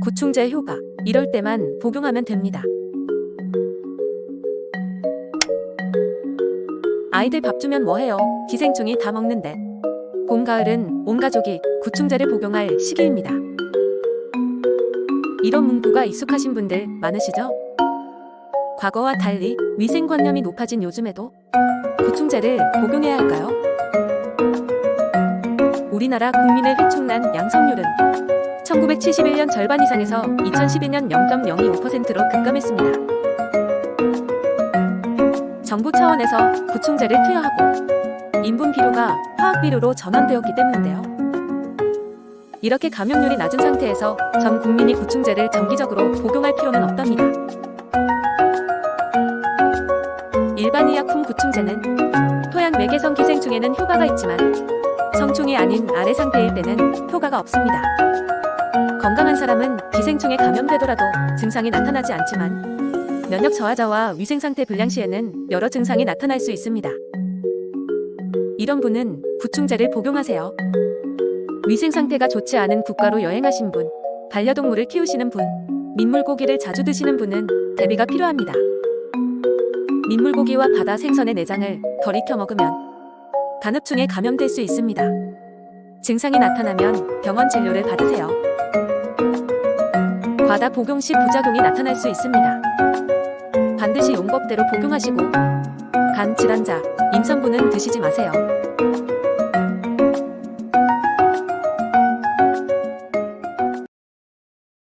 구충제 효과. 이럴 때만 복용하면 됩니다. 아이들 밥 주면 뭐해요? 기생충이 다 먹는데. 봄, 가을은 온 가족이 구충제를 복용할 시기입니다. 이런 문구가 익숙하신 분들 많으시죠? 과거와 달리 위생관념이 높아진 요즘에도 구충제를 복용해야 할까요? 우리나라 국민의 회충난 양성률은 1971년 절반 이상에서 2012년 0.025%로 급감했습니다. 정부 차원에서 구충제를 투여하고 인분 비료가 화학 비료로 전환되었기 때문인데요. 이렇게 감염률이 낮은 상태에서 전 국민이 구충제를 정기적으로 복용할 필요는 없답니다. 일반 의약품 구충제는 토양 매개성 기생충에는 효과가 있지만 성충이 아닌 아래 상태일 때는 효과가 없습니다. 건강한 사람은 기생충에 감염되더라도 증상이 나타나지 않지만 면역 저하자와 위생 상태 불량 시에는 여러 증상이 나타날 수 있습니다. 이런 분은 구충제를 복용하세요. 위생 상태가 좋지 않은 국가로 여행하신 분, 반려동물을 키우시는 분, 민물고기를 자주 드시는 분은 대비가 필요합니다. 민물고기와 바다 생선의 내장을 덜 익혀 먹으면 간흡충에 감염될 수 있습니다. 증상이 나타나면 병원 진료를 받으세요. 과다 복용 시 부작용이 나타날 수 있습니다. 반드시 용법대로 복용하시고 간 질환자, 임산부는 드시지 마세요.